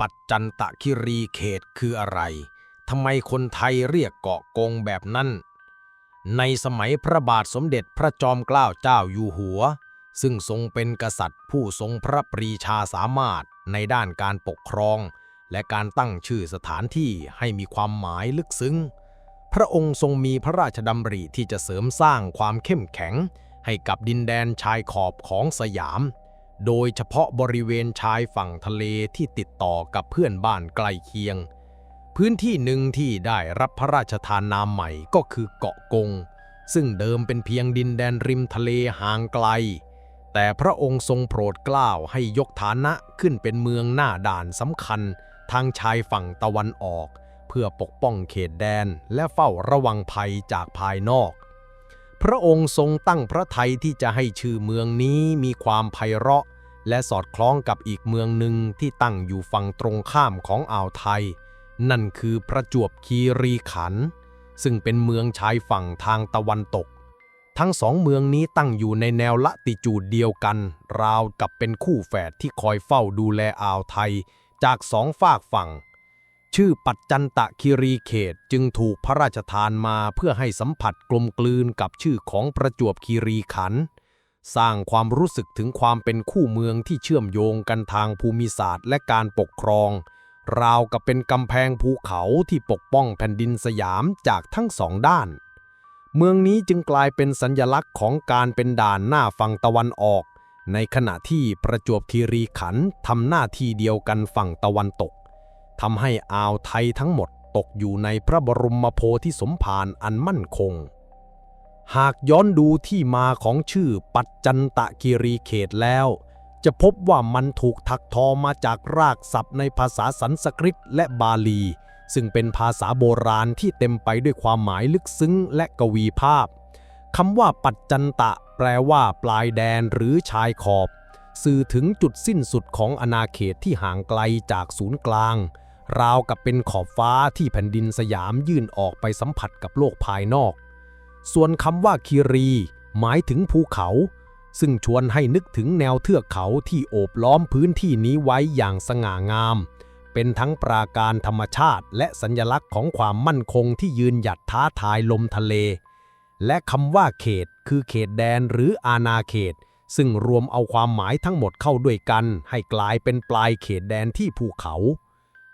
ปัจจันตะคิรีเขตคืออะไร ทำไมคนไทยเรียกเกาะกงแบบนั้น ในสมัยพระบาทสมเด็จพระจอมเกล้าเจ้าอยู่หัว ซึ่งทรงเป็นกษัตริย์ผู้ทรงพระปรีชาสามารถในด้านการปกครอง และการตั้งชื่อสถานที่ให้มีความหมายลึกซึ้ง พระองค์ทรงมีพระราชดำริที่จะเสริมสร้างความเข้มแข็ง ให้กับดินแดนชายขอบของสยาม โดยเฉพาะบริเวณชายฝั่งทะเลที่ติดต่อกับเพื่อนบ้านใกล้เคียง พื้นที่หนึ่งที่ได้รับพระราชทานนามใหม่ก็คือเกาะกง ซึ่งเดิมเป็นเพียงดินแดนริมทะเลห่างไกล แต่พระองค์ทรงโปรดเกล้าให้ยกฐานะขึ้นเป็นเมืองหน้าด่านสำคัญ ทางชายฝั่งตะวันออก เพื่อปกป้องเขตแดนและเฝ้าระวังภัยจากภายนอก พระองค์ทรงตั้งพระทัยที่จะให้ชื่อเมืองนี้มีความไพเราะ และสอดคล้องกับอีกเมืองหนึ่งที่ตั้งอยู่ฝั่งตรงข้ามของอ่าวไทย นั่นคือประจวบคีรีขันธ์ซึ่งเป็นเมืองชายฝั่งทางตะวันตก ทั้งสองเมืองนี้ตั้งอยู่ในแนวละติจูดเดียวกัน ราวกับเป็นคู่แฝดที่คอยเฝ้าดูแลอ่าวไทย จากสองฝากฝั่ง ชื่อปัจจันตะคิรีเขตจึงถูกพระราชทานมาเพื่อให้สัมผัสกลมกลืนกับชื่อของประจวบคีรีขันธ์สร้างความรู้สึกถึงความเป็นคู่เมืองที่เชื่อมโยงกันทางภูมิศาสตร์และการปกครอง ราวกับเป็นกำแพงภูเขาที่ปกป้องแผ่นดินสยามจากทั้งสองด้าน เมืองนี้จึงกลายเป็นสัญญลักษณ์ของการเป็นด่านหน้าฝั่งตะวันออก ในขณะที่ประจวบคีรีขันธ์ทำหน้าที่เดียวกันฝั่งตะวันตก ทำให้อ่าวไทยทั้งหมดตกอยู่ในพระบรมโพธิสมภารอันมั่นคง หากย้อนดูที่มาของชื่อปัจจันตะคีรีเขตแล้ว จะพบว่ามันถูกถักทอมาจากรากศัพท์ในภาษาสันสกฤตและบาลี ซึ่งเป็นภาษาโบราณที่เต็มไปด้วยความหมายลึกซึ้งและกวีภาพคำว่าปัจจันตะ แปลว่า ปลายแดนหรือชายขอบ สื่อถึงจุดสิ้นสุดของอาณาเขตที่ห่างไกลจากศูนย์กลาง ราวกับเป็นขอบฟ้าที่แผ่นดินสยามยื่นออกไปสัมผัสกับโลกภายนอก ส่วนคำว่าคีรี หมายถึงภูเขา ซึ่งชวนให้นึกถึงแนวเทือกเขาที่โอบล้อมพื้นที่นี้ไว้อย่างสง่างาม เป็นทั้งปราการธรรมชาติ และสัญลักษณ์ของความมั่นคงที่ยืนหยัดท้าทายลมทะเล และคำว่าเขต คือเขตแดนหรืออาณาเขตซึ่งรวมเอาความหมายทั้งหมดเข้าด้วยกัน ให้กลายเป็นปลายเขตแดนที่ภูเขา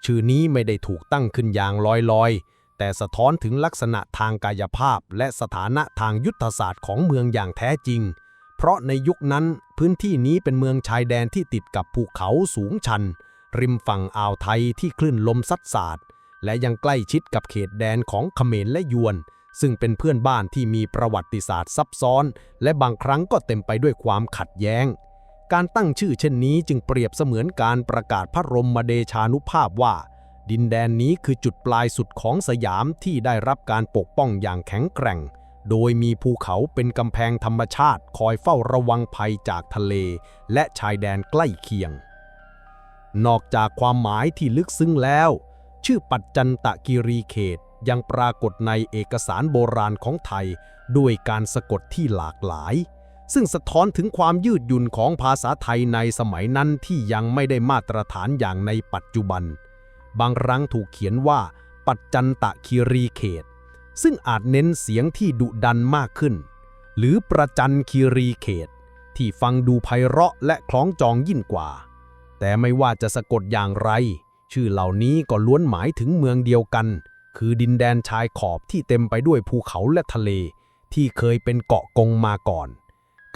ชื่อนี้ไม่ได้ถูกตั้งขึ้นอย่างลอยๆ แต่สะท้อนถึงลักษณะทางกายภาพ และสถานะทางยุทธศาสตร์ของเมืองอย่างแท้จริง เพราะในยุคนั้นพื้นที่นี้เป็นเมืองชายแดนที่ติดกับภูเขาสูงชัน ริมฝั่งอ่าวไทยที่คลื่นลมซัดสาดและยังใกล้ชิดกับเขตแดนของเขมรและยวน ซึ่งเป็นเพื่อนบ้านที่มีประวัติศาสตร์ซับซ้อน และบางครั้งก็เต็มไปด้วยความขัดแย้ง การตั้งชื่อเช่นนี้จึงเปรียบเสมือนการประกาศพระรมมเดชานุภาพว่า ดินแดนนี้คือจุดปลายสุดของสยามที่ได้รับการปกป้องอย่างแข็งแกร่ง โดยมีภูเขาเป็นกำแพงธรรมชาติคอยเฝ้าระวังภัยจากทะเล และชายแดนใกล้เคียง นอกจากความหมายที่ลึกซึ้งแล้ว ชื่อปัจจันตะกิรีเขตยังปรากฏในเอกสารโบราณของไทย ด้วยการสะกดที่หลากหลาย ซึ่งสะท้อนถึงความยืดหยุ่นของภาษาไทยในสมัยนั้นที่ยังไม่ได้มาตรฐานอย่างในปัจจุบัน บางครั้งถูกเขียนว่า ปัจจันตะคีรีเขต ซึ่งอาจเน้นเสียงที่ดุดันมากขึ้น หรือประจันคีรีเขต ที่ฟังดูไพเราะและคล้องจองยิ่งกว่า แต่ไม่ว่าจะสะกดอย่างไร ชื่อเหล่านี้ก็ล้วนหมายถึงเมืองเดียวกัน คือดินแดนชายขอบที่เต็มไปด้วยภูเขาและทะเล ที่เคยเป็นเกาะกงมาก่อน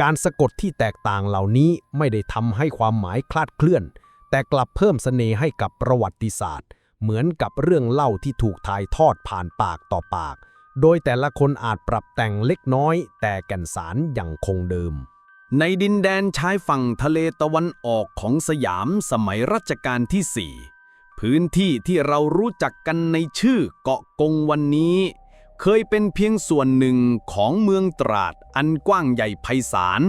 การสะกดที่แตกต่างเหล่านี้ไม่ได้ทำให้ความหมายคลาดเคลื่อน แต่กลับเพิ่มเสน่ห์ให้กับประวัติศาสตร์ เหมือนกับเรื่องเล่าที่ถูกถ่ายทอดผ่านปากต่อปาก โดยแต่ละคนอาจปรับแต่งเล็กน้อย แต่แก่นสารยังคงเดิม ในดินแดนชายฝั่งทะเลตะวันออกของสยามสมัยรัชกาลที่4พื้นที่ที่เรารู้จักกันในชื่อเกาะกงวันนี้ เคยเป็นเพียงส่วนหนึ่งของเมืองตราด อันกว้างใหญ่ไพศาล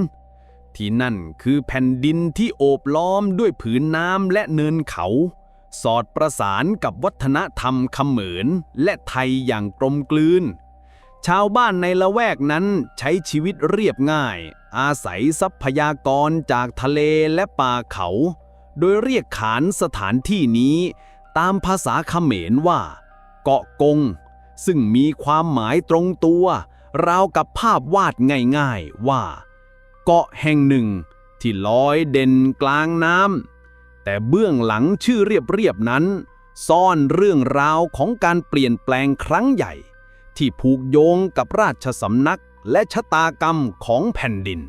ที่นั่นคือแผ่นดินที่โอบล้อมด้วยผืนน้ำและเนินเขา สอดประสานกับวัฒนธรรมเขมรและไทยอย่างกลมกลืน ชาวบ้านในละแวกนั้นใช้ชีวิตเรียบง่าย อาศัยทรัพยากรจากทะเลและป่าเขา โดยเรียกขานสถานที่นี้ตามภาษาเขมรว่า เกาะกง ซึ่งมีความหมายตรงตัว ราวกับภาพวาดง่ายๆว่า เกาะแห่งหนึ่งที่ลอยเด่นกลางน้ำแต่เบื้องหลังชื่อเรียบๆนั้น ซ่อนเรื่องราวของการเปลี่ยนแปลงครั้งใหญ่ ที่ผูกโยงกับราชสำนักและชะตากรรมของแผ่นดิน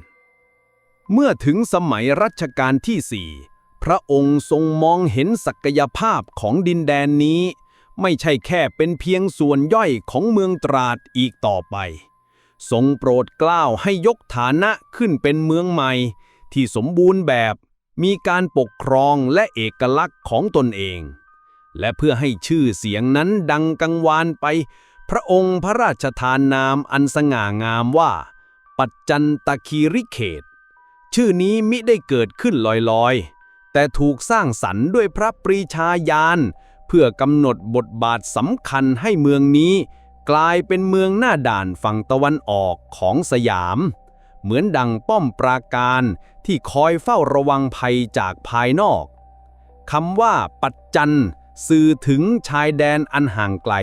เมื่อถึงสมัยรัชกาลที่สี่พระองค์ทรงมองเห็นศักยภาพของดินแดนนี้ ไม่ใช่แค่เป็นเพียงส่วนย่อยของเมืองตราดอีกต่อไป ทรงโปรดกล้าวให้ยกฐานะขึ้นเป็นเมืองใหม่ ที่สมบูรณ์แบบ มีการปกครองและเอกลักษณ์ของตนเอง และเพื่อให้ชื่อเสียงนั้นดังกังวานไป พระองค์พระราชทานนามอันสง่างามว่า ปัจจันตคีริเขต ชื่อนี้มิได้เกิดขึ้นลอยๆ แต่ถูกสร้างสรรค์ด้วยพระปรีชาญาณ เพื่อกำหนดบทบาทสำคัญให้เมืองนี้ กลายเป็นเมืองหน้าด่านฝั่งตะวันออกของสยาม เหมือนดังป้อมปราการที่คอยเฝ้าระวังภัยจากภายนอกคำว่าปัจจันสื่อถึงชายแดนอันห่างไกล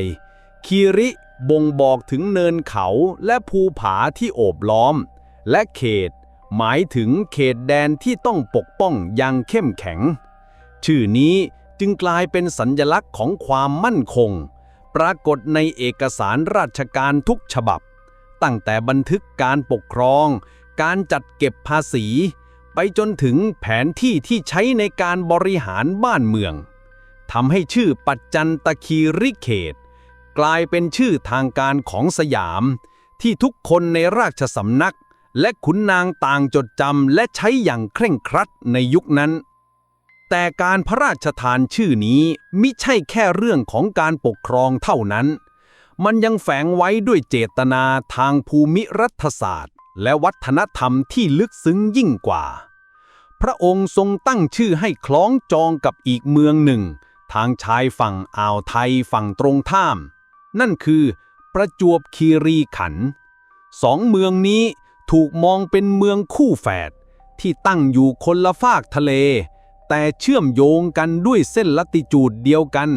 คีริบ่งบอกถึงเนินเขาและภูผาที่โอบล้อม และเขต หมายถึงเขตแดนที่ต้องปกป้องอย่างเข้มแข็ง ชื่อนี้ จึงกลายเป็นสัญญลักษณ์ของความมั่นคง ปรากฏในเอกสารราชการทุกฉบับ ตั้งแต่บันทึกการปกครอง การจัดเก็บภาษี ไปจนถึงแผนที่ที่ใช้ในการบริหารบ้านเมืองทำให้ชื่อปัจจันตคีริเขต กลายเป็นชื่อทางการของสยาม ที่ทุกคนในราชสำนัก และขุนนางต่างจดจำและใช้อย่างเคร่งครัดในยุคนั้น แต่การพระราชทานชื่อนี้มิใช่แค่เรื่องของการปกครองเท่านั้น มันยังแฝงไว้ด้วยเจตนาทางภูมิรัฐศาสตร์ และวัฒนธรรมที่ลึกซึ้งยิ่งกว่า พระองค์ทรงตั้งชื่อให้คล้องจองกับอีกเมืองหนึ่ง ทางชายฝั่งอ่าวไทยฝั่งตรงข้าม นั่นคือ ประจวบคีรีขันธ์สองเมืองนี้ถูกมองเป็นเมืองคู่แฝดที่ตั้งอยู่คนละฝากทะเล แต่เชื่อมโยงกันด้วยเส้นลัติจูดเดียวกัน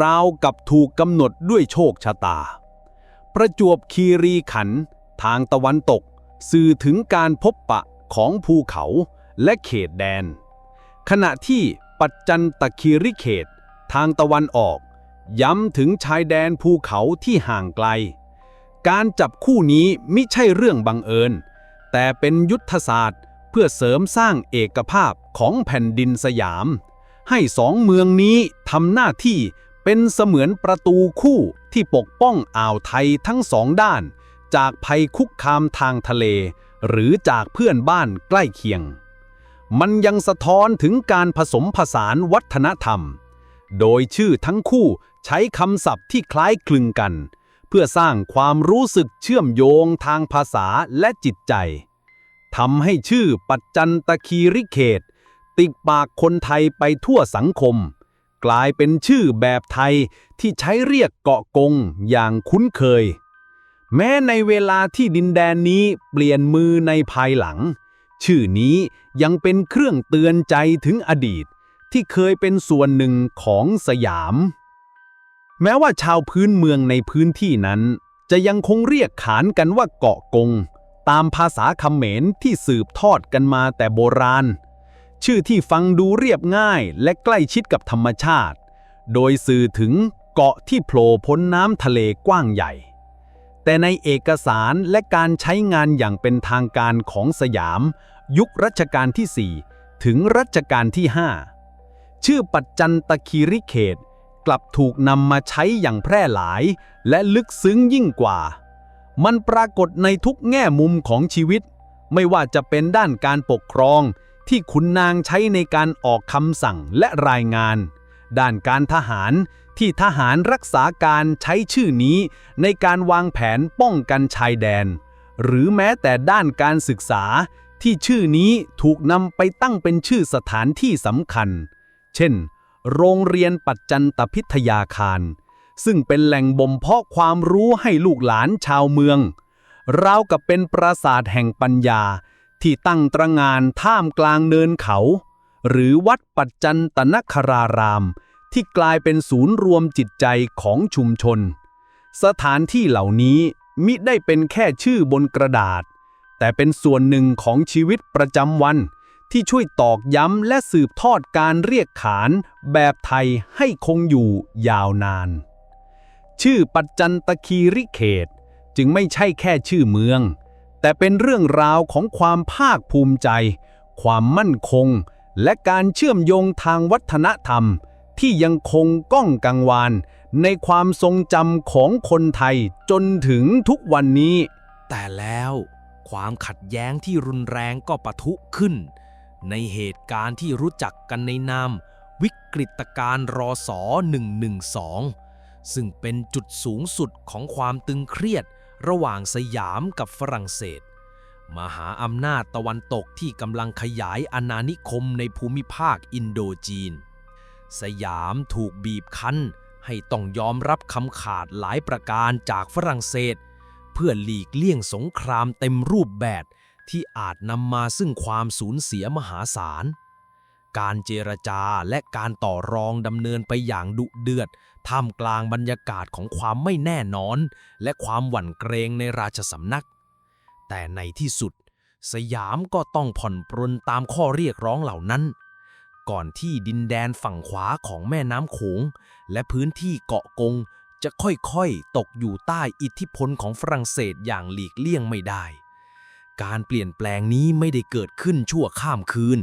ราวกับถูกกำหนดด้วยโชคชะตา ประจวบคีรีขันธ์ทางตะวันตก สื่อถึงการพบปะของภูเขาและเขตแดน ขณะที่ปัจจันตคีริเขต ทางตะวันออก ย้ำถึงชายแดนภูเขาที่ห่างไกล การจับคู่นี้มิใช่เรื่องบังเอิญ แต่เป็นยุทธศาสตร์เพื่อเสริมสร้างเอกภาพ ของแผ่นดินสยาม ให้สองเมืองนี้ทำหน้าที่เป็นเสมือนประตูคู่ที่ปกป้องอ่าวไทยทั้งสองด้าน จากภัยคุกคามทางทะเล หรือจากเพื่อนบ้านใกล้เคียง มันยังสะท้อนถึงการผสมผสานวัฒนธรรม โดยชื่อทั้งคู่ใช้คำศัพท์ที่คล้ายคลึงกัน เพื่อสร้างความรู้สึกเชื่อมโยงทางภาษาและจิตใจทำให้ชื่อปัจจันตคีริเขต ติดปากคนไทยไปทั่วสังคม กลายเป็นชื่อแบบไทยที่ใช้เรียกเกาะกงอย่างคุ้นเคย แม้ในเวลาที่ดินแดนนี้เปลี่ยนมือในภายหลัง ชื่อนี้ยังเป็นเครื่องเตือนใจถึงอดีต ที่เคยเป็นส่วนหนึ่งของสยาม แม้ว่าชาวพื้นเมืองในพื้นที่นั้น จะยังคงเรียกขานกันว่าเกาะกง ตามภาษาคำเขมรที่สืบทอดกันมาแต่โบราณ ชื่อที่ฟังดูเรียบง่ายและใกล้ชิดกับธรรมชาติ โดยสื่อถึงเกาะที่โผล่พ้นน้ำทะเลกว้างใหญ่ แต่ในเอกสารและการใช้งานอย่างเป็นทางการของสยาม ยุครัชกาลที่ 4 ถึงรัชกาลที่ 5 ชื่อปัจจันตคีริเขตกลับถูกนำมาใช้อย่างแพร่หลาย และลึกซึ้งยิ่งกว่า มันปรากฏในทุกแง่มุมของชีวิต ไม่ว่าจะเป็นด้านการปกครอง ที่ขุนนางใช้ในการออกคำสั่งและรายงาน ด้านการทหารที่ทหารรักษาการใช้ชื่อนี้ ในการวางแผนป้องกันชายแดน หรือแม้แต่ด้านการศึกษาที่ชื่อนี้ถูกนำไปตั้งเป็นชื่อสถานที่สำคัญ เช่น โรงเรียนปัจจันตพิทยาคาร ซึ่งเป็นแหล่งบ่มเพาะความรู้ให้ลูกหลานชาวเมือง ราวกับเป็นปราสาทแห่งปัญญา ที่ตั้งตระงานท่ามกลางเนินเขา หรือวัดปัจจันตนคราราม ที่กลายเป็นศูนย์รวมจิตใจของชุมชน สถานที่เหล่านี้มิได้เป็นแค่ชื่อบนกระดาษ แต่เป็นส่วนหนึ่งของชีวิตประจำวัน ที่ช่วยตอกย้ำและสืบทอดการเรียกขานแบบไทยให้คงอยู่ยาวนาน ชื่อปัจจันตคีริเขตจึงไม่ใช่แค่ชื่อเมือง แต่เป็นเรื่องราวของความภาคภูมิใจ ความมั่นคง และการเชื่อมโยงทางวัฒนธรรม ที่ยังคงก้องกังวาน ในความทรงจำของคนไทยจนถึงทุกวันนี้ แต่แล้วความขัดแย้งที่รุนแรงก็ปะทุขึ้น ในเหตุการณ์ที่รู้จักกันในนามวิกฤตการณ์รอสอ112 ซึ่งเป็นจุดสูงสุดของความตึงเครียด ระหว่างสยามกับฝรั่งเศส มหาอำนาจตะวันตกที่กำลังขยายอาณานิคมในภูมิภาคอินโดจีน สยามถูกบีบคั้นให้ต้องยอมรับคำขาดหลายประการจากฝรั่งเศส เพื่อหลีกเลี่ยงสงครามเต็มรูปแบบที่อาจนำมาซึ่งความสูญเสียมหาศาล การเจรจาและการต่อรองดำเนินไปอย่างดุเดือด ท่ามกลางบรรยากาศของความไม่แน่นอน และความหวั่นเกรงในราชสำนัก แต่ในที่สุด สยามก็ต้องผ่อนปรนตามข้อเรียกร้องเหล่านั้น ก่อนที่ดินแดนฝั่งขวาของแม่น้ำโขง และพื้นที่เกาะกงจะค่อยๆ ตกอยู่ใต้อิทธิพลของฝรั่งเศสอย่างหลีกเลี่ยงไม่ได้ การเปลี่ยนแปลงนี้ไม่ได้เกิดขึ้นชั่วข้ามคืน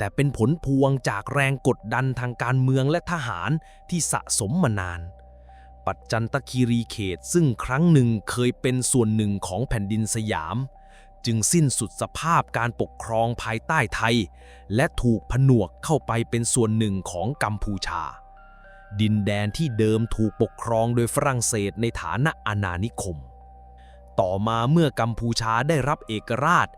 แต่เป็นผลพวงจากแรงกดดันทางการเมืองและทหารที่สะสมมานาน ปัจจันตคีรีเขตซึ่งครั้งหนึ่งเคยเป็นส่วนหนึ่งของแผ่นดินสยาม จึงสิ้นสุดสภาพการปกครองภายใต้ไทย และถูกผนวกเข้าไปเป็นส่วนหนึ่งของกัมพูชา ดินแดนที่เดิมถูกปกครองโดยฝรั่งเศสในฐานะอาณานิคม ต่อมาเมื่อกัมพูชาได้รับเอกราช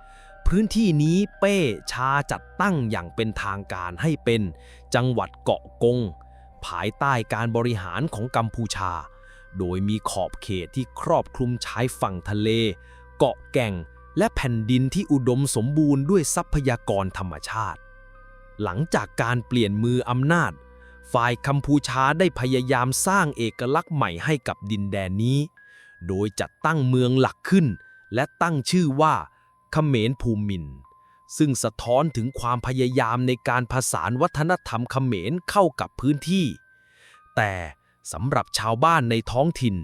พื้นที่นี้เป้ชาจัดตั้งอย่างเป็นทางการให้เป็นจังหวัดเกาะกง ภายใต้การบริหารของกัมพูชา โดยมีขอบเขตที่ครอบคลุมชายฝั่งทะเล เกาะแก่ง และแผ่นดินที่อุดมสมบูรณ์ด้วยทรัพยากรธรรมชาติ หลังจากการเปลี่ยนมืออำนาจ ฝ่ายกัมพูชาได้พยายามสร้างเอกลักษณ์ใหม่ให้กับดินแดนนี้ โดยจัดตั้งเมืองหลักขึ้น และตั้งชื่อว่า เขมรภูมิน ซึ่งสะท้อนถึงความพยายามในการผสานวัฒนธรรมเขมรเข้ากับพื้นที่ แต่สำหรับชาวบ้านในท้องถิ่น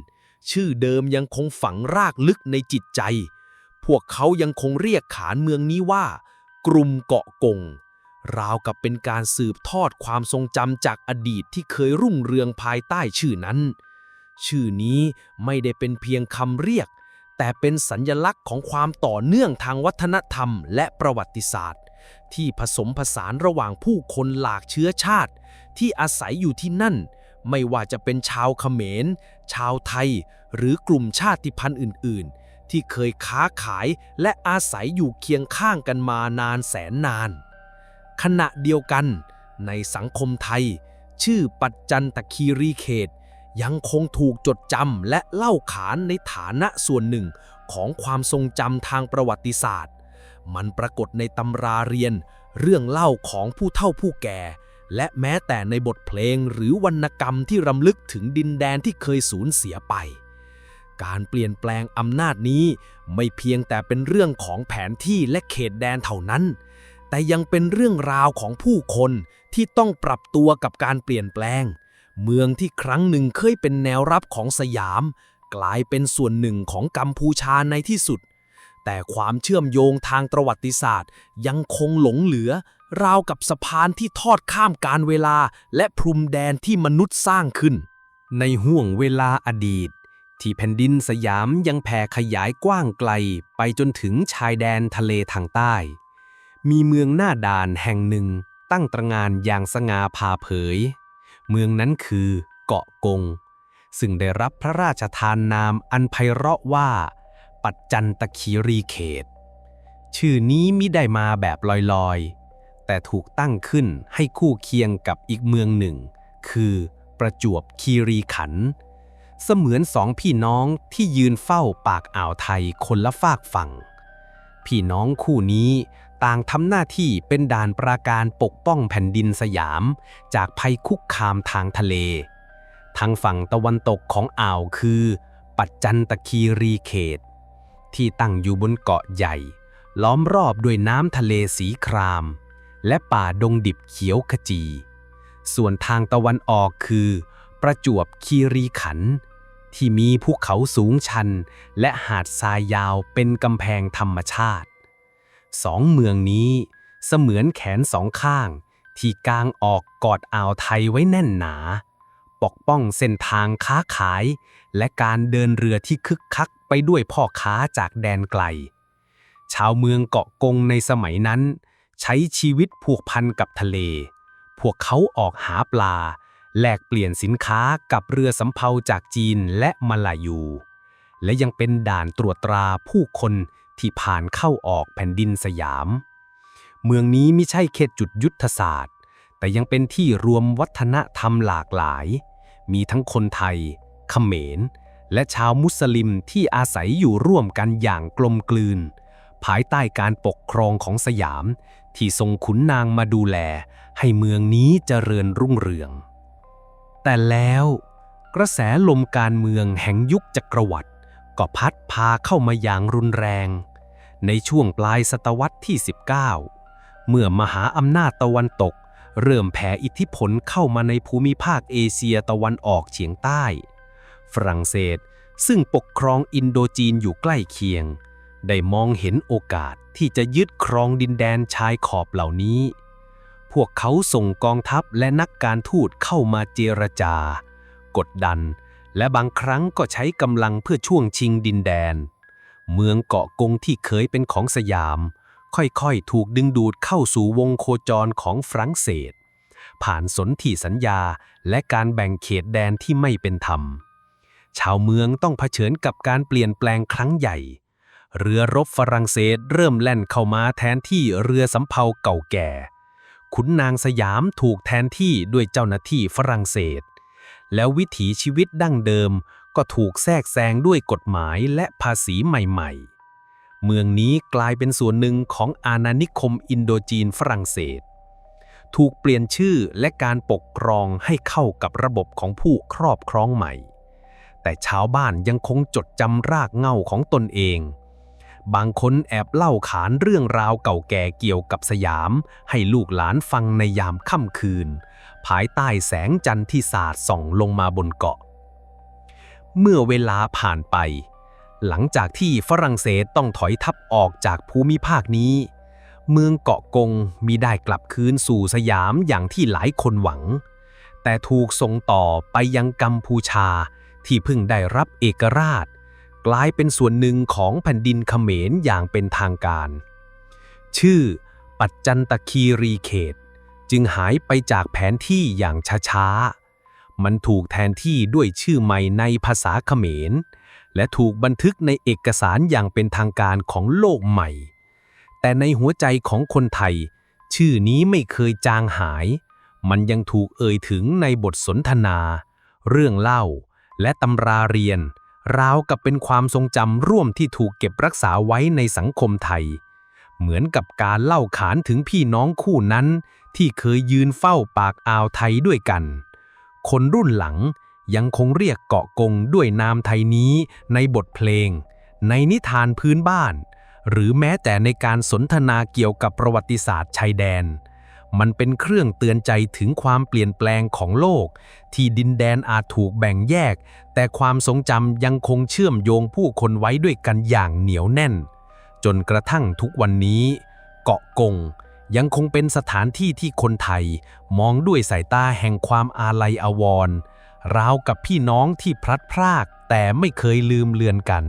ชื่อเดิมยังคงฝังรากลึกในจิตใจ พวกเขายังคงเรียกขานเมืองนี้ว่า กลุ่มเกาะกง ราวกับเป็นการสืบทอดความทรงจำจากอดีตที่เคยรุ่งเรืองภายใต้ชื่อนั้น ชื่อนี้ไม่ได้เป็นเพียงคำเรียก แต่เป็นสัญญลักษณ์ของความต่อเนื่องทางวัฒนธรรมและประวัติศาสตร์ ที่ผสมผสานระหว่างผู้คนหลากเชื้อชาติ ที่อาศัยอยู่ที่นั่น ไม่ว่าจะเป็นชาวเขมร ชาวไทย หรือกลุ่มชาติพันธุ์อื่น ๆ ที่เคยค้าขายและอาศัยอยู่เคียงข้างกันมานานแสนนาน ขณะเดียวกัน ในสังคมไทย ชื่อปัจจันตคีรีเขต ยังคงถูกจดจำและเล่าขานในฐานะส่วนหนึ่งของความทรงจำทางประวัติศาสตร์ มันปรากฏในตำราเรียน เรื่องเล่าของผู้เฒ่าผู้แก่ และแม้แต่ในบทเพลงหรือวรรณกรรมที่รำลึกถึงดินแดนที่เคยสูญเสียไป การเปลี่ยนแปลงอำนาจนี้ไม่เพียงแต่เป็นเรื่องของแผนที่และเขตแดนเท่านั้น แต่ยังเป็นเรื่องราวของผู้คนที่ต้องปรับตัวกับการเปลี่ยนแปลง เมืองที่ครั้งหนึ่งเคยเป็นแนวรับของสยาม กลายเป็นส่วนหนึ่งของกัมพูชาในที่สุด แต่ความเชื่อมโยงทางประวัติศาสตร์ ยังคงหลงเหลือ ราวกับสะพานที่ทอดข้ามการเวลา และพรมแดนที่มนุษย์สร้างขึ้น ในห่วงเวลาอดีต ที่แผ่นดินสยามยังแผ่ขยายกว้างไกล ไปจนถึงชายแดนทะเลทางใต้ มีเมืองหน้าด่านแห่งหนึ่งตั้งตระงานอย่างสง่าผ่าเผย เมืองนั้นคือเกาะกง ซึ่งได้รับพระราชทานนามอันไพเราะว่า ปัจจันตคีรีเขต ชื่อนี้มิได้มาแบบลอยๆ แต่ถูกตั้งขึ้นให้คู่เคียงกับอีกเมืองหนึ่ง คือประจวบคีรีขันธ์เสมือนสองพี่น้องที่ยืนเฝ้าปากอ่าวไทยคนละฝากฝั่ง พี่น้องคู่นี้ ต่างทำหน้าที่เป็นด่านปราการปกป้องแผ่นดินสยาม จากภัยคุกคามทางทะเล ทางฝั่งตะวันตกของอ่าวคือ ปัจจันตคีรีเขต ที่ตั้งอยู่บนเกาะใหญ่ ล้อมรอบด้วยน้ำทะเลสีคราม และป่าดงดิบเขียวขจี ส่วนทางตะวันออกคือ ประจวบคีรีขันธ์ที่มีภูเขาสูงชัน และหาดทรายยาวเป็นกำแพงธรรมชาติ สองเมืองนี้เสมือนแขนสองข้าง ที่กางออกกอดอ่าวไทยไว้แน่นหนา ปกป้องเส้นทางค้าขาย และการเดินเรือที่คึกคักไปด้วยพ่อค้าจากแดนไกล ชาวเมืองเกาะกงในสมัยนั้น ใช้ชีวิตผูกพันกับทะเล พวกเขาออกหาปลา แลกเปลี่ยนสินค้ากับเรือสำเภาจากจีนและมาลายู และยังเป็นด่านตรวจตราผู้คน ที่ผ่านเข้าออกแผ่นดินสยาม เมืองนี้ไม่ใช่เขตจุดยุทธศาสตร์ แต่ยังเป็นที่รวมวัฒนธรรมหลากหลาย มีทั้งคนไทย เขมร และชาวมุสลิมที่อาศัยอยู่ร่วมกันอย่างกลมกลืน ภายใต้การปกครองของสยาม ที่ทรงขุนนางมาดูแล ให้เมืองนี้เจริญรุ่งเรือง แต่แล้ว กระแสลมการเมืองแห่งยุคจักรวรรดิ ก็พัดพาเข้ามาอย่างรุนแรง ในช่วงปลายศตวรรษที่ 19 เมื่อมหาอำนาจตะวันตก เริ่มแผ่อิทธิพลเข้ามาในภูมิภาคเอเชียตะวันออกเฉียงใต้ ฝรั่งเศสซึ่งปกครองอินโดจีนอยู่ใกล้เคียง ได้มองเห็นโอกาสที่จะยึดครองดินแดนชายขอบเหล่านี้ พวกเขาส่งกองทัพและนักการทูตเข้ามาเจรจา กดดัน และบางครั้งก็ใช้กำลังเพื่อช่วงชิงดินแดน เมืองเกาะกงที่เคยเป็นของสยาม ค่อยๆ ถูกดึงดูดเข้าสู่วงโคจรของฝรั่งเศส ผ่านสนธิสัญญาและการแบ่งเขตแดนที่ไม่เป็นธรรม ชาวเมืองต้องเผชิญกับการเปลี่ยนแปลงครั้งใหญ่ เรือรบฝรั่งเศสเริ่มแล่นเข้ามาแทนที่เรือสำเภาเก่าแก่ ขุนนางสยามถูกแทนที่ด้วยเจ้าหน้าที่ฝรั่งเศส แล้ววิถีชีวิตดั้งเดิมก็ถูกแทรกแซงด้วยกฎหมายและภาษีใหม่ๆ เมืองนี้กลายเป็นส่วนหนึ่งของอาณานิคมอินโดจีนฝรั่งเศส ถูกเปลี่ยนชื่อและการปกครองให้เข้ากับระบบของผู้ครอบครองใหม่ แต่ชาวบ้านยังคงจดจำรากเหง้าของตนเอง บางคนแอบเล่าขานเรื่องราวเก่าแก่เกี่ยวกับสยาม ให้ลูกหลานฟังในยามค่ำคืน ภายใต้แสงจันทร์ที่สาดส่องลงมาบนเกาะ เมื่อเวลาผ่านไป หลังจากที่ฝรั่งเศสต้องถอยทัพออกจากภูมิภาคนี้ เมืองเกาะกงมีได้กลับคืนสู่สยามอย่างที่หลายคนหวัง แต่ถูกส่งต่อไปยังกัมพูชาที่เพิ่งได้รับเอกราช กลายเป็นส่วนหนึ่งของแผ่นดินเขมรอย่างเป็นทางการ ชื่อปัจจันตคีรีเขต จึงหายไปจากแผนที่อย่างช้าๆ มันถูกแทนที่ด้วยชื่อใหม่ในภาษาเขมร และถูกบันทึกในเอกสารอย่างเป็นทางการของโลกใหม่ แต่ในหัวใจของคนไทย ชื่อนี้ไม่เคยจางหาย มันยังถูกเอ่ยถึงในบทสนทนา เรื่องเล่า และตำราเรียน ราวกับเป็นความทรงจำร่วมที่ถูกเก็บรักษาไว้ในสังคมไทย เหมือนกับการเล่าขานถึงพี่น้องคู่นั้นที่เคยยืนเฝ้าปากอ่าวไทยด้วยกัน คนรุ่นหลังยังคงเรียกเกาะกงด้วยนามไทยนี้ในบทเพลง ในนิทานพื้นบ้าน หรือแม้แต่ในการสนทนาเกี่ยวกับประวัติศาสตร์ชายแดน มันเป็นเครื่องเตือนใจถึงความเปลี่ยนแปลงของโลก ที่ดินแดนอาจถูกแบ่งแยก แต่ความทรงจำยังคงเชื่อมโยงผู้คนไว้ด้วยกันอย่างเหนียวแน่น จนกระทั่งทุกวันนี้ เกาะกง ยังคงเป็นสถานที่ที่คนไทยมองด้วยสายตาแห่งความอาลัยอาวรณ์ราวกับพี่น้องที่พลัดพรากแต่ไม่เคยลืมเลือนกัน